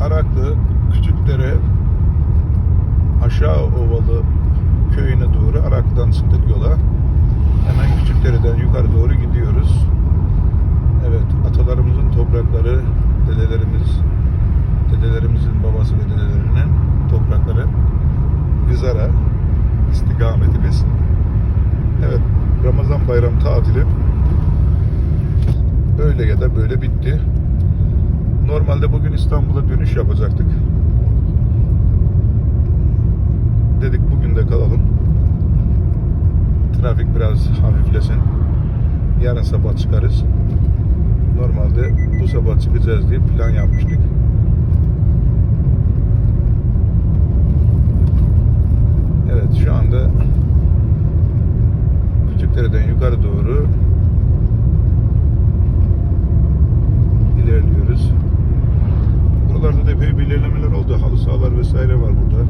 Araklı Küçükdere Aşağı Ovalı köyüne doğru Araklı'dan çıktık yola. Hemen Küçükdere'den yukarı doğru gidiyoruz. Evet, atalarımızın toprakları, dedelerimiz, dedelerimizin babası ve dedelerinin toprakları Vizara istikametimiz. Evet, Ramazan bayram tatili öyle ya da böyle bitti. Normalde bugün İstanbul'a dönüş yapacaktık. Dedik bugün de kalalım. Trafik biraz hafiflesin. Yarın sabah çıkarız. Normalde bu sabah çıkacağız diye plan yapmıştık. Evet şu anda Küçükdere'den yukarı doğru ilerliyoruz. Buralarda da epey bir ilerlemeler oldu. Halı sahalar vesaire var burada.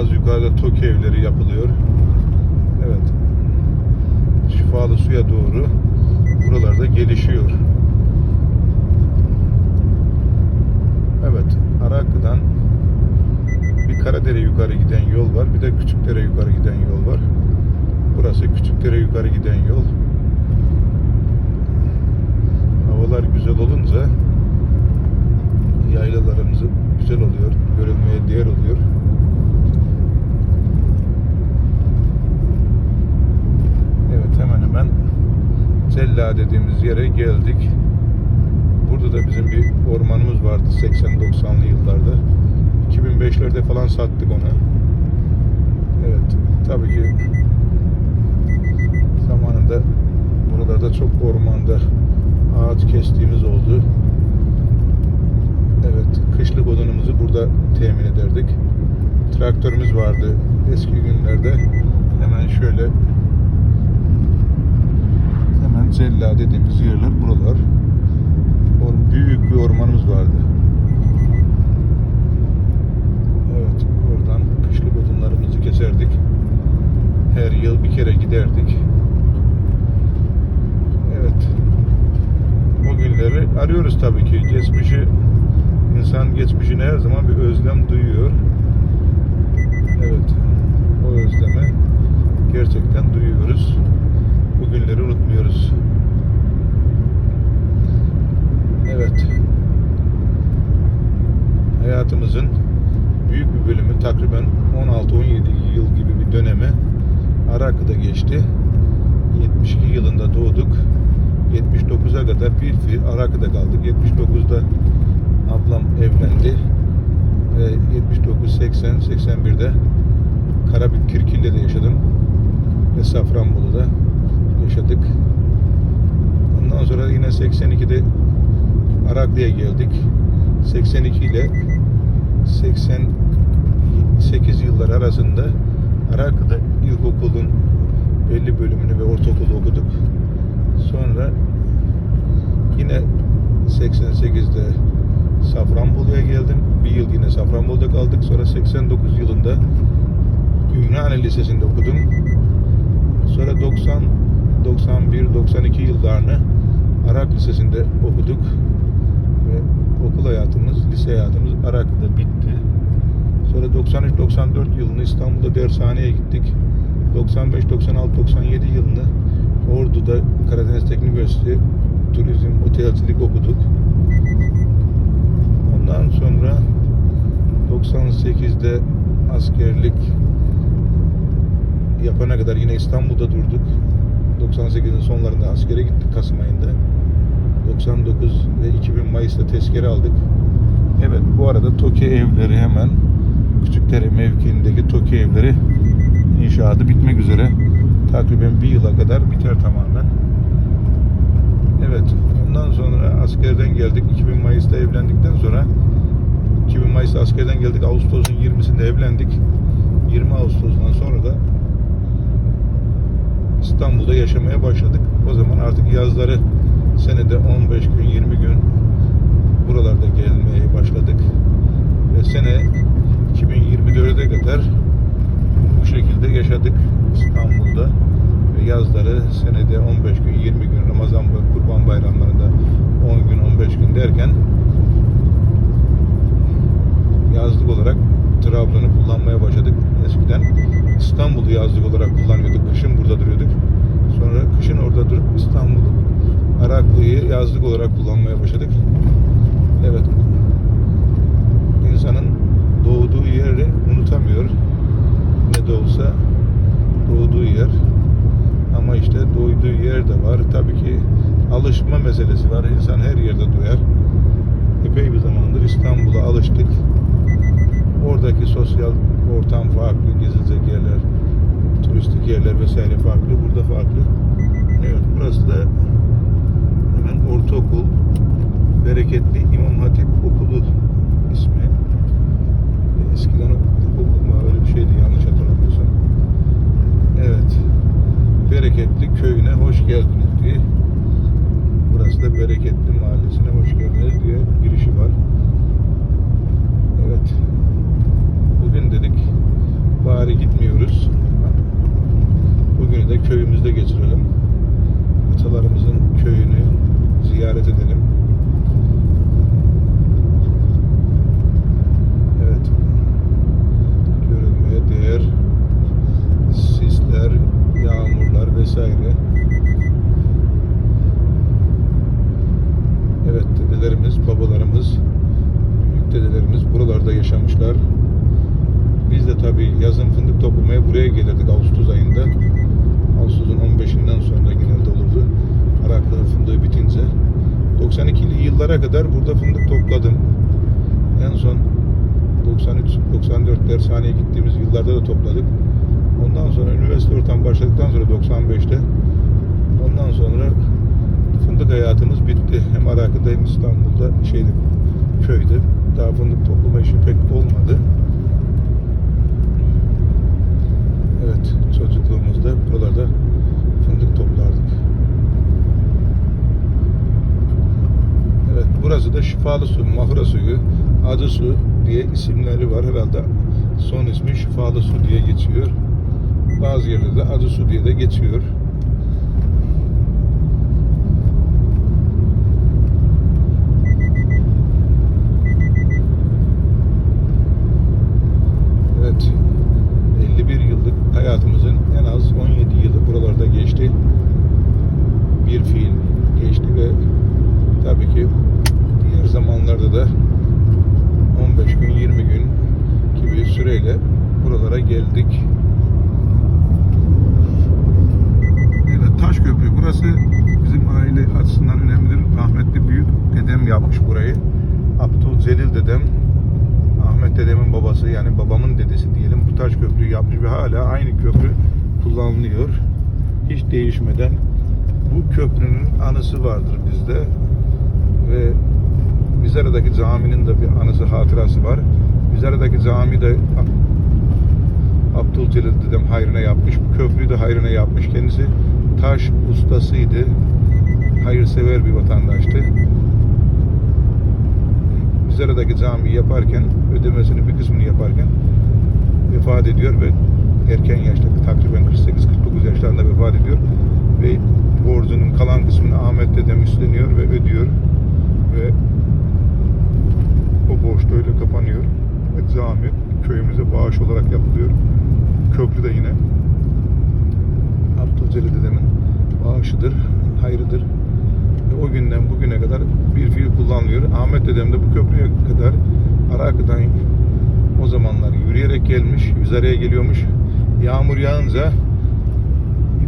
Az yukarıda TOKİ evleri yapılıyor. Evet. Şifalı suya doğru buralarda gelişiyor. Evet. Araklı'dan bir Karadere yukarı giden yol var. Bir de Küçükdere yukarı giden yol var. Burası Küçükdere yukarı giden yol. Havalar güzel olunca yaylalarımız güzel oluyor. Görülmeye değer oluyor. Evet hemen hemen Dediğimiz yere geldik. Burada da bizim bir ormanımız vardı 80-90'lı yıllarda. 2005'lerde falan sattık onu. Evet tabii ki zamanında buralarda çok ormanda ağaç kestiğimiz oldu. Evet, kışlık odunumuzu burada temin ederdik. Traktörümüz vardı eski günlerde. Hemen şöyle Cella dediğimiz yerler buralar. Or- Büyük bir ormanımız vardı. Evet, oradan kışlık odunlarımızı keserdik. Her yıl bir kere giderdik. Evet. O günleri arıyoruz tabii ki. Geçmişi insan geçmişine her zaman bir özlem duyuyor. Evet. O özlemi gerçekten duyuyoruz. Bu günleri unutmuyoruz. Evet. Hayatımızın büyük bir bölümü takriben 16-17 yıl gibi bir dönemi Araklı'da geçti. 72 yılında doğduk. 79'a kadar bir fiil Araklı'da kaldık. 79'da ablam evlendi. Ve 79, 80, 81'de Karabük Kirkil'de de yaşadım. Ve Safranbolu'da yaşadık. Ondan sonra yine 82'de Araklı'ya geldik. 82 ile 88 yıllar arasında Araklı'da ilkokulun belli bölümünü ve ortaokulu okuduk. Sonra yine 88'de Safranbolu'ya geldim. Bir yıl yine Safranbolu'da kaldık. Sonra 89 yılında Ümraniye Lisesi'nde okudum. Sonra 90, 91, 92 yıllarını Arak Lisesi'nde okuduk. Ve okul hayatımız, lise hayatımız Araklı'da bitti. Sonra 93-94 yılını İstanbul'da dershaneye gittik. 95, 96, 97 yılını Ordu'da Karadeniz Teknik Üniversitesi Turizm, Otelcilik okuduk. Ondan sonra 98'de askerlik yapana kadar yine İstanbul'da durduk. 98'in sonlarında askere gittik Kasım ayında. 99 ve 2000 Mayıs'ta tezkere aldık. Evet bu arada TOKİ evleri hemen Küçükdere mevkiindeki TOKİ evleri inşaatı bitmek üzere. Takriben bir yıla kadar biter tamamen. Evet ondan sonra askerden geldik. 2000 Mayıs'ta evlendikten sonra 2000 Mayıs'ta askerden geldik. Ağustos'un 20'sinde evlendik. 20 Ağustos'tan sonra da İstanbul'da yaşamaya başladık. O zaman artık yazları senede 15 gün 20 gün buralarda gelmeye başladık. Ve sene 2024'e kadar bu şekilde yaşadık İstanbul'da. Ve yazları senede 15 gün, 20 gün Ramazan ve Kurban bayramlarında 10 gün, 15 gün derken yazlık olarak Trabzon'u kullanmaya başladık eskiden. İstanbul'u yazlık olarak kullanıyorduk. Kışın burada duruyorduk. Sonra kışın orada durup İstanbul'u Araklı'yı yazlık olarak kullanmaya başladık. Evet. İnsanın doğduğu yeri unutamıyor. Ne de olsa doğduğu yer. Ama işte doyduğu yer de var. Tabii ki alışma meselesi var. İnsan her yerde doyar. Epey bir zamandır İstanbul'a alıştık. Oradaki sosyal ortam farklı, gezilecek yerler, turistik yerler vesaire farklı. Burada farklı. Evet, burası da hemen ortaokul, bereketli İmam Hatip Okulu ismi. Eskiden okul mu öyle bir şeydi yanlış hatırlamıyorsam. Evet. Bereketli köyüne hoş geldiniz diye. Burası da Bereketli Mahallesi'ne hoş geldiniz diye girişi var. Evet. Bugün dedik bari gitmiyoruz. Bugünü de köyümüzde geçirelim. Atalarımızın köyünü ziyaret edelim. Evet. Görülmeye değer sisler, yağmurlar vesaire. Evet dedelerimiz, babalarımız, büyük dedelerimiz buralarda yaşamışlar. Biz de tabii yazın fındık toplamaya buraya gelirdik Ağustos ayında. Ağustos'un 15'inden sonra genelde olurdu. Araklı'nın fındığı bitince. 92'li yıllara kadar burada fındık topladım. En son 93-94 dershaneye gittiğimiz yıllarda da topladık. Ondan sonra üniversite ortam başladıktan sonra 95'te ondan sonra fındık hayatımız bitti. Hem Araklı'da hem İstanbul'da şeydi, köyde. Daha fındık toplama işi pek olmadı. Evet, çocukluğumuzda buralarda fındık toplardık. Evet, burası da şifalı su, mahura suyu, adı su diye isimleri var. Herhalde son ismi şifalı su diye geçiyor. Bazı yerlerde adı su diye de geçiyor. Evet. 51 yıllık hayatımızın en az 17 yılı buralarda geçti. Bir fiil geçti ve tabii ki diğer zamanlarda da 15 gün 20 gün gibi süreyle buralara geldik. Evet Taşköprü burası bizim aile açısından önemlidir. Rahmetli büyük dedem yapmış burayı. Abdül Celil dedem Ahmet dedemin babası yani babamın dedesi diyelim bu taş köprüyü yapmış ve hala aynı köprü kullanılıyor. Değişmeden bu köprünün anısı vardır bizde ve Vizara'daki caminin de bir anısı hatırası var. Vizara'daki cami de Abdülcelil dedem hayrına yapmış. Bu köprüyü de hayrına yapmış. Kendisi taş ustasıydı. Hayırsever bir vatandaştı. Vizara'daki camiyi yaparken, ödemesini bir kısmını yaparken vefat ediyor ve erken yaşta takriben 48-49 yaşlarında vefat ediyor ve borcunun kalan kısmını Ahmet dedem üstleniyor ve ödüyor ve o borç da öyle kapanıyor ve cami köyümüze bağış olarak yapılıyor. Köprü de yine Abdülcelil dedemin bağışıdır, hayrıdır. Ve o günden bugüne kadar bir fiil kullanılıyor. Ahmet dedem de bu köprüye kadar Arakı'dan o zamanlar yürüyerek gelmiş, Yüzarı'ya geliyormuş. Yağmur yağınca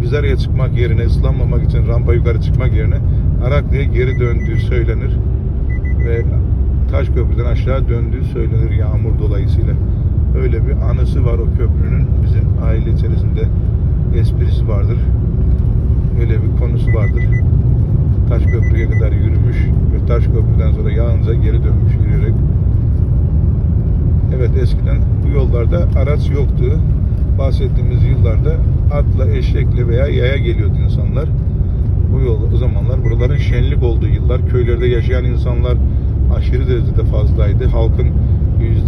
Yüzarı'ya çıkmak yerine, ıslanmamak için rampa yukarı çıkmak yerine Araklı'ya geri döndüğü söylenir. Ve Taşköprü'den aşağı döndüğü söylenir yağmur dolayısıyla. Öyle bir anısı var o köprünün. Bizim aile içerisinde esprisi vardır. Öyle bir konusu vardır. Taşköprü'ye kadar yürümüş ve Taşköprü'den sonra yağınca geri dönmüş yürüyerek. Evet eskiden bu yollarda araç yoktu. Bahsettiğimiz yıllarda atla, eşekle veya yaya geliyordu insanlar. Bu yol o zamanlar buraların şenlik olduğu yıllar. Köylerde yaşayan insanlar aşırı derecede fazlaydı. Halkın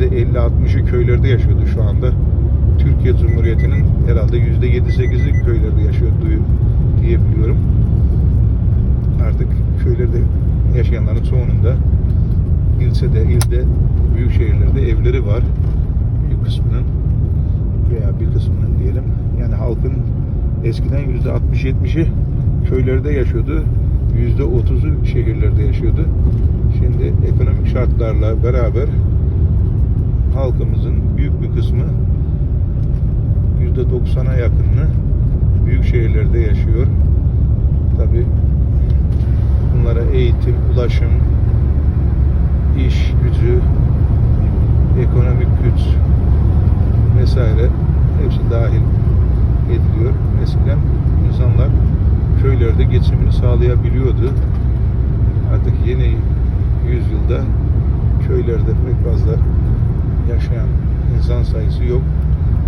%50-60'ı köylerde yaşıyordu şu anda. Türkiye Cumhuriyeti'nin herhalde %7-8'i köylerde yaşıyor diyebiliyorum. Artık köylerde yaşayanların çoğunun da ilçede, ilde, büyük şehirlerde evleri var. Büyük kısmının. Veya bir kısmının diyelim. Yani halkın eskiden yüzde 60-70'i köylerde yaşıyordu. Yüzde 30'u şehirlerde yaşıyordu. Şimdi ekonomik şartlarla beraber halkımızın büyük bir kısmı yüzde 90'a yakınını büyük şehirlerde yaşıyor. Tabi bunlara eğitim, ulaşım, iş gücü, ekonomik güç vesaire hepsi dahil ediliyor. Eskiden insanlar köylerde geçimini sağlayabiliyordu. Artık yeni yüzyılda köylerde pek fazla yaşayan insan sayısı yok.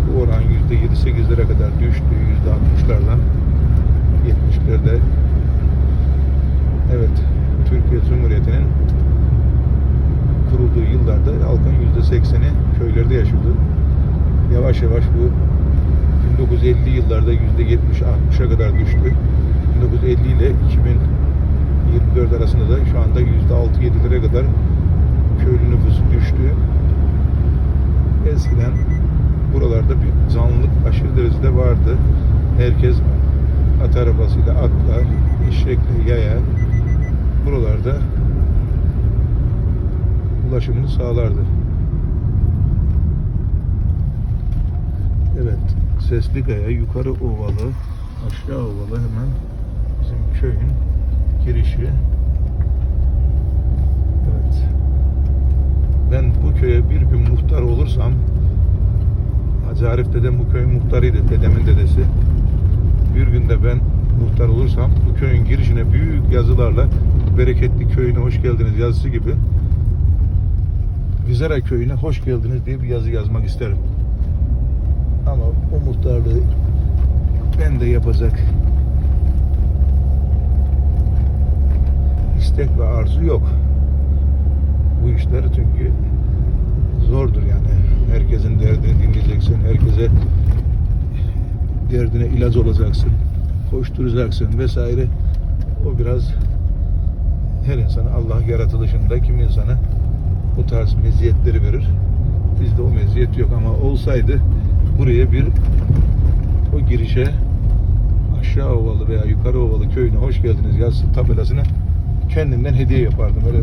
Bu oran %7-8'lere kadar düştü. %60'lardan 70'lerde evet Türkiye Cumhuriyeti'nin kurulduğu yıllarda halkın %80'i köylerde yaşıyordu. Yavaş yavaş bu 1950 yıllarda %70-60'a kadar düştü. 1950 ile 2024 arasında da şu anda %6-7'lere kadar köylü nüfusu düştü. Eskiden buralarda bir canlılık aşırı derecede vardı. Herkes at arabasıyla atlar, eşekle, yaya buralarda ulaşımını sağlardı. Evet, Seslikaya, Yukarı Ovalı, Aşağı Ovalı hemen bizim köyün girişi. Evet. Ben bu köye bir gün muhtar olursam Hacı Arif dedem bu köyün muhtarıydı, dedemin dedesi. Bir günde ben muhtar olursam bu köyün girişine büyük yazılarla bereketli köyüne hoş geldiniz yazısı gibi Vizera köyüne hoş geldiniz diye bir yazı yazmak isterim. Ama o muhtarlığı ben de yapacak istek ve arzu yok. Bu işler çünkü zordur yani. Herkesin derdini dinleyeceksin. Herkese derdine ilaç olacaksın. Koşturacaksın vesaire. O biraz her insana Allah yaratılışında kim insana bu tarz meziyetleri verir. Bizde o meziyet yok ama olsaydı buraya bir o girişe aşağı ovalı veya yukarı ovalı köyüne hoş geldiniz yazısı tabelasını kendimden hediye yapardım. Öyle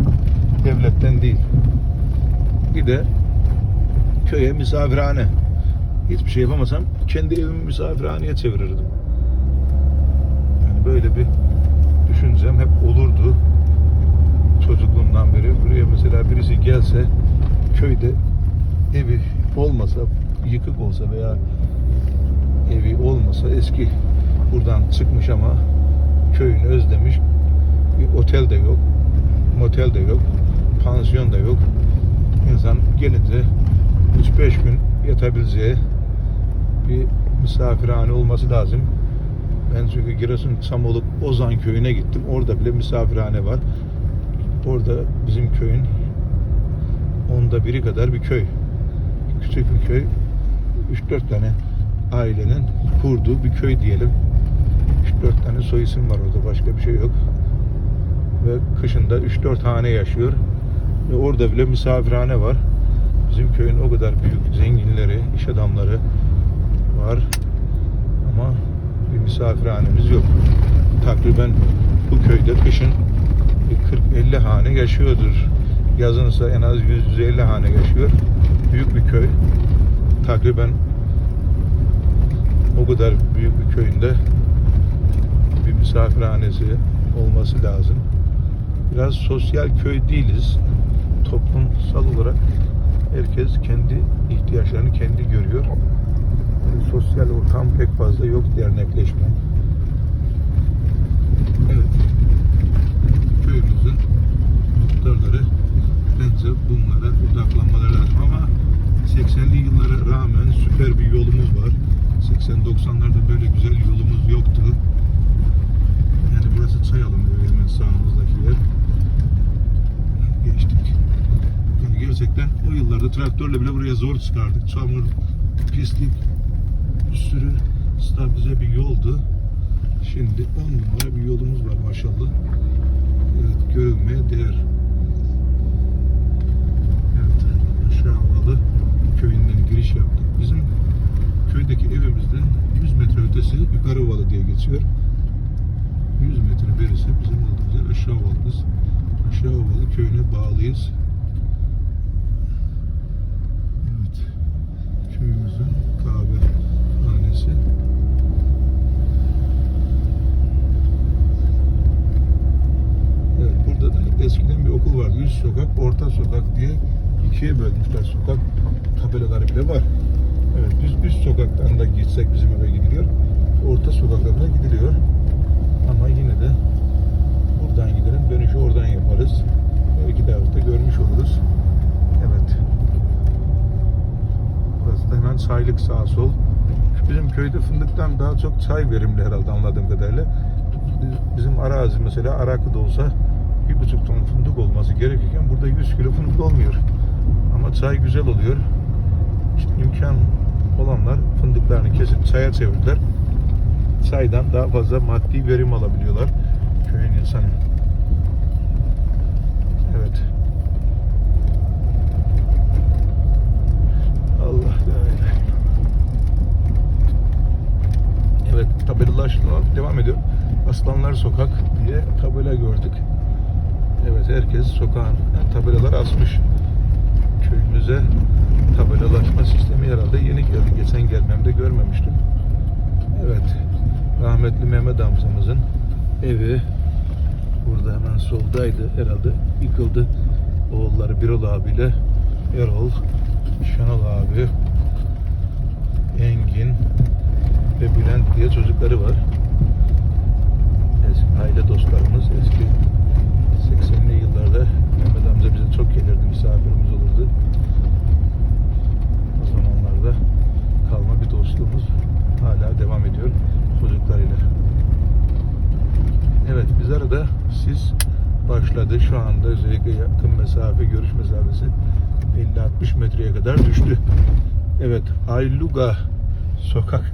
devletten değil. Bir de köye misafirhane. Hiçbir şey yapamasam kendi evimi misafirhaneye çevirirdim. Yani böyle bir düşüncem hep olurdu çocukluğumdan beri. Buraya mesela birisi gelse köyde evi olmasa, yıkık olsa veya evi olmasa eski buradan çıkmış ama köyünü özlemiş. Bir otel de yok, motel de yok, pansiyon da yok. İnsan gelince 3-5 gün yatabileceği bir misafirhane olması lazım. Ben çünkü Giresun Samoluk Ozan köyüne gittim. Orada bile misafirhane var. Orada bizim köyün onda biri kadar bir köy. Küçük bir köy. 3-4 tane ailenin kurduğu bir köy diyelim. 3-4 tane soy isim var orada. Başka bir şey yok. Ve kışında 3-4 hane yaşıyor. Ve orada bile misafirhane var. Bizim köyün o kadar büyük zenginleri, iş adamları var. Ama bir misafirhanemiz yok. Takriben bu köyde kışın bir 40-50 hane yaşıyordur. Yazın ise en az 100-150 hane yaşıyor. Büyük bir köy. Takriben o kadar büyük bir köyünde bir misafirhanesi olması lazım. Biraz sosyal köy değiliz. Toplumsal olarak herkes kendi ihtiyaçlarını kendi görüyor. Yani sosyal ortam pek fazla yok dernekleşme. traktörle bile buraya zor çıkardık. Çamur, pislik, bir sürü stabilize bir yoldu. Şimdi 10 numara bir yolumuz var maşallah. Evet, görülmeye değer. Evet, aşağı havalı köyünden giriş yaptık. Bizim köydeki evimizden 100 metre ötesi yukarı havalı diye geçiyor. 100 metre verisi bizim olduğumuz aşağı havalımız. Aşağı havalı köyüne bağlıyız. İkiye bölmüşler. Sokak tabelaları bile var. Evet biz üst sokaktan da gitsek bizim eve gidiliyor. Orta sokaktan da gidiliyor. Ama yine de buradan gidelim. Dönüşü oradan yaparız. Her iki tarafta görmüş oluruz. Evet. Burası da hemen çaylık sağ sol. Bizim köyde fındıktan daha çok çay verimli herhalde anladığım kadarıyla. Biz- Bizim arazi mesela Araklı'da olsa bir buçuk ton fındık olması gerekirken burada 100 kilo fındık olmuyor. Ama çay güzel oluyor. İşte imkan olanlar fındıklarını kesip çaya çevirdiler. Çaydan daha fazla maddi verim alabiliyorlar köyün insanı. Evet. Allah la. Evet tabelalar devam ediyor. Aslanlar Sokak diye tabela gördük. Evet herkes sokağın yani tabelalar asmış. Köyümüze tabelalaşma sistemi herhalde yeni geldi. Geçen gelmemde görmemiştim. Evet. Rahmetli Mehmet amcamızın evi burada hemen soldaydı. Herhalde yıkıldı. Oğulları Birol abiyle Erol, Şenol abi, Engin ve Bülent diye çocukları var. Eski aile dostlarımız eski 80'li yıllarda Mehmet amca bize çok gelirdi, misafirimiz olurdu. O zamanlarda kalma bir dostluğumuz hala devam ediyor çocuklarıyla. Evet biz arada siz başladı. Şu anda özellikle yakın mesafe, görüş mesafesi 50-60 metreye kadar düştü. Evet, Ayluga sokak.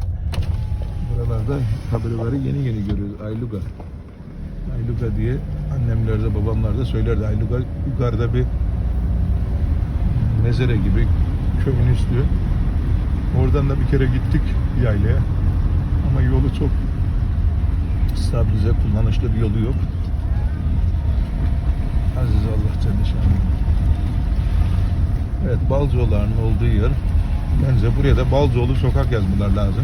Buralarda tabelaları yeni yeni görüyoruz. Ayluga. Ayluga diye annemler de babamlar da söylerdi. Ayluga yukarıda bir mezere gibi köyün üstü. Oradan da bir kere gittik yaylaya. Ama yolu çok stabilize, kullanışlı bir yolu yok. Aziz Allah Celle. Evet, Balcıoğulları'nın olduğu yer. Bence buraya da Balcıoğlu sokak yazmalar lazım.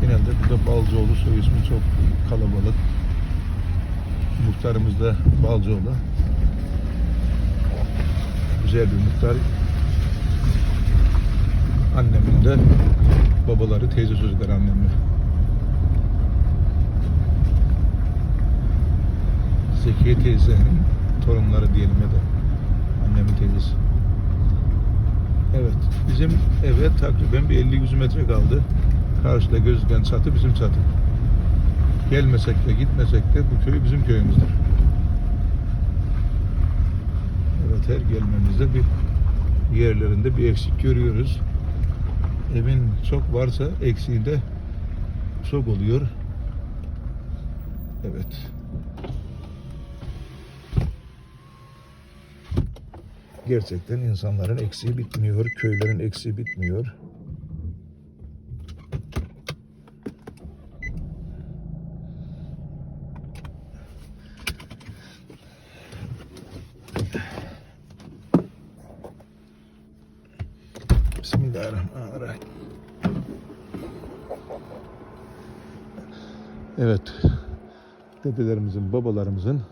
Genelde burada Balcıoğlu soy ismi çok kalabalık. Muhtarımız da Balcıoğlu. Güzel bir muhtar. Annemin de babaları teyze çocuklar annemle. Zekiye teyzenin torunları diyelim ya da annemin teyzesi. Evet, bizim eve takriben bir 50-100 metre kaldı. Karşıda gözüken çatı bizim çatı. Gelmesek de gitmesek de bu köy bizim köyümüzdür. Evet, her gelmemizde bir yerlerinde bir eksik görüyoruz. Evin çok varsa eksiği de çok oluyor. Evet. Gerçekten insanların eksiği bitmiyor, köylerin eksiği bitmiyor. Bismillahirrahmanirrahim. Evet. Dedelerimizin, babalarımızın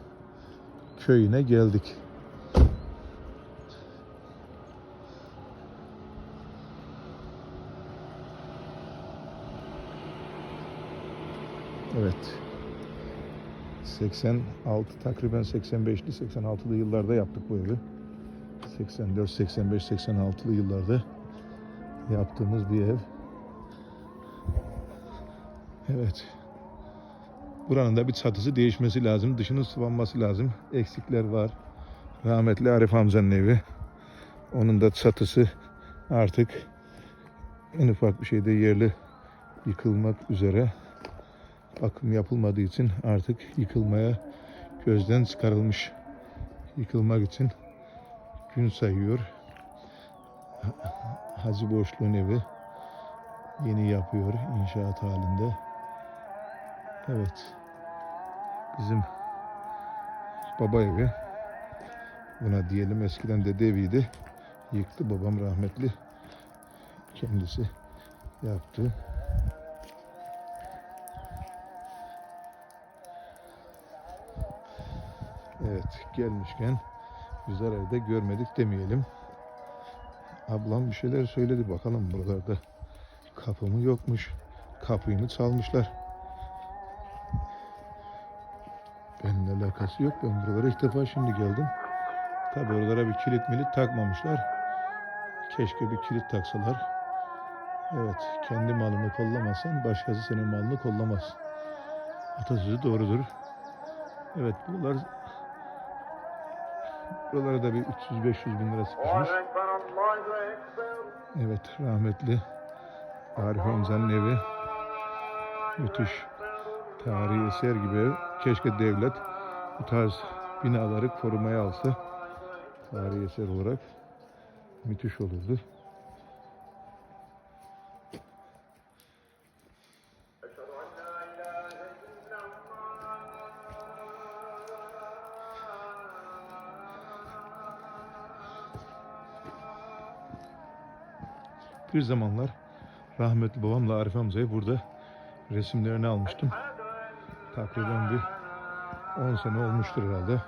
köyüne geldik. Evet. 86 takriben 85'li 86'lı yıllarda yaptık bu evi. 84, 85, 86'lı yıllarda yaptığımız bir ev. Evet. Buranın da bir çatısı değişmesi lazım. Dışının sıvanması lazım. Eksikler var. Rahmetli Arif amcanın evi. Onun da çatısı artık en ufak bir şeyde yerli yıkılmak üzere. Bakım yapılmadığı için artık yıkılmaya gözden çıkarılmış. Yıkılmak için gün sayıyor. Hacı Boşluğun evi yeni yapıyor inşaat halinde. Evet. Bizim baba evi. buna diyelim. Eskiden dede eviydi. Yıktı babam rahmetli. Kendisi yaptı. Evet gelmişken biz arayı görmedik demeyelim. Ablam bir şeyler söyledi bakalım buralarda kapı mı yokmuş. Kapıyı çalmışlar. Benimle alakası yok. Ben buralara ilk defa şimdi geldim. Tabi oralara bir kilit milit takmamışlar. Keşke bir kilit taksalar. Evet, kendi malını kollamazsan başkası senin malını kollamaz. Atasözü doğrudur. Evet, buralar buralara da bir 300-500 bin lira sıkışmış. Evet, rahmetli Arif Hamza'nın evi. Müthiş tarihi eser gibi ev. Keşke devlet bu tarz binaları korumaya alsa. Tarihi eser olarak müthiş olurdu. Bir zamanlar rahmetli babamla Arif amcayı burada resimlerini almıştım. Takriben bir 10 sene olmuştur herhalde.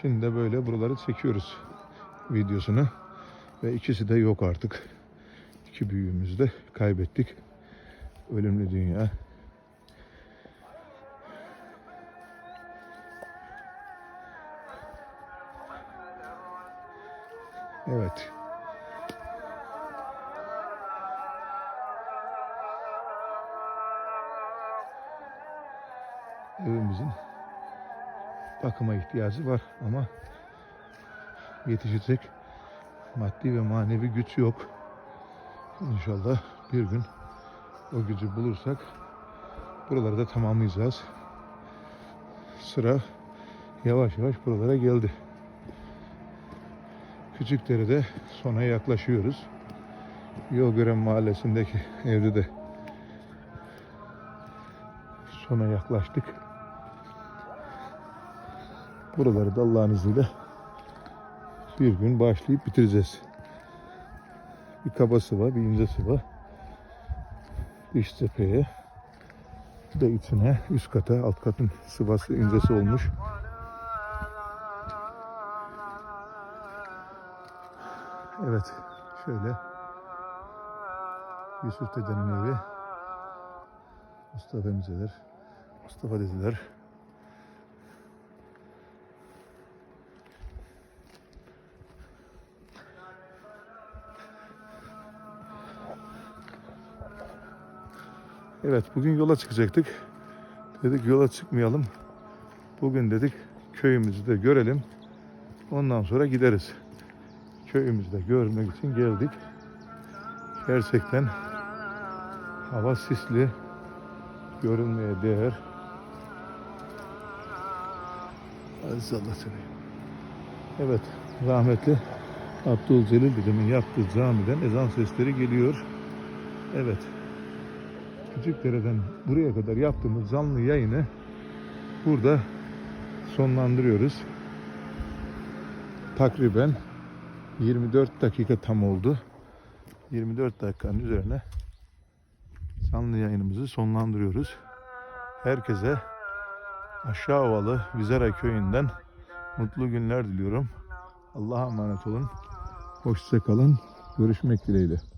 Şimdi de böyle buraları çekiyoruz videosunu. Ve ikisi de yok artık. İki büyüğümüzü de kaybettik. Ölümlü dünya. Evimizin bakıma ihtiyacı var ama yetişecek maddi ve manevi güç yok. İnşallah bir gün o gücü bulursak buraları da tamamlayacağız. Sıra yavaş yavaş buralara geldi. Küçükdere'de sona yaklaşıyoruz. Yolgören mahallesindeki evde de sona yaklaştık. Buraları da Allah'ın izniyle bir gün başlayıp bitireceğiz. Bir kaba sıva, bir ince sıva. Dış cepheye. De içine, üst kata, alt katın sıvası incesi olmuş. Evet, şöyle Yusuf dedenin evi. Mustafa emzeler, Mustafa dedeler. Evet bugün yola çıkacaktık. Dedik yola çıkmayalım. Bugün dedik köyümüzü de görelim. Ondan sonra gideriz. Köyümüzü de görmek için geldik. Gerçekten hava sisli. Görünmeye değer. Aziz Allah seni. Evet rahmetli Abdülcelil dedemin yaptığı camiden ezan sesleri geliyor. Evet. Küçükdere'den buraya kadar yaptığımız canlı yayını burada sonlandırıyoruz. Takriben 24 dakika tam oldu. 24 dakikanın üzerine canlı yayınımızı sonlandırıyoruz. Herkese Aşağı Ovalı Vizera köyünden mutlu günler diliyorum. Allah'a emanet olun. Hoşça kalın. Görüşmek dileğiyle.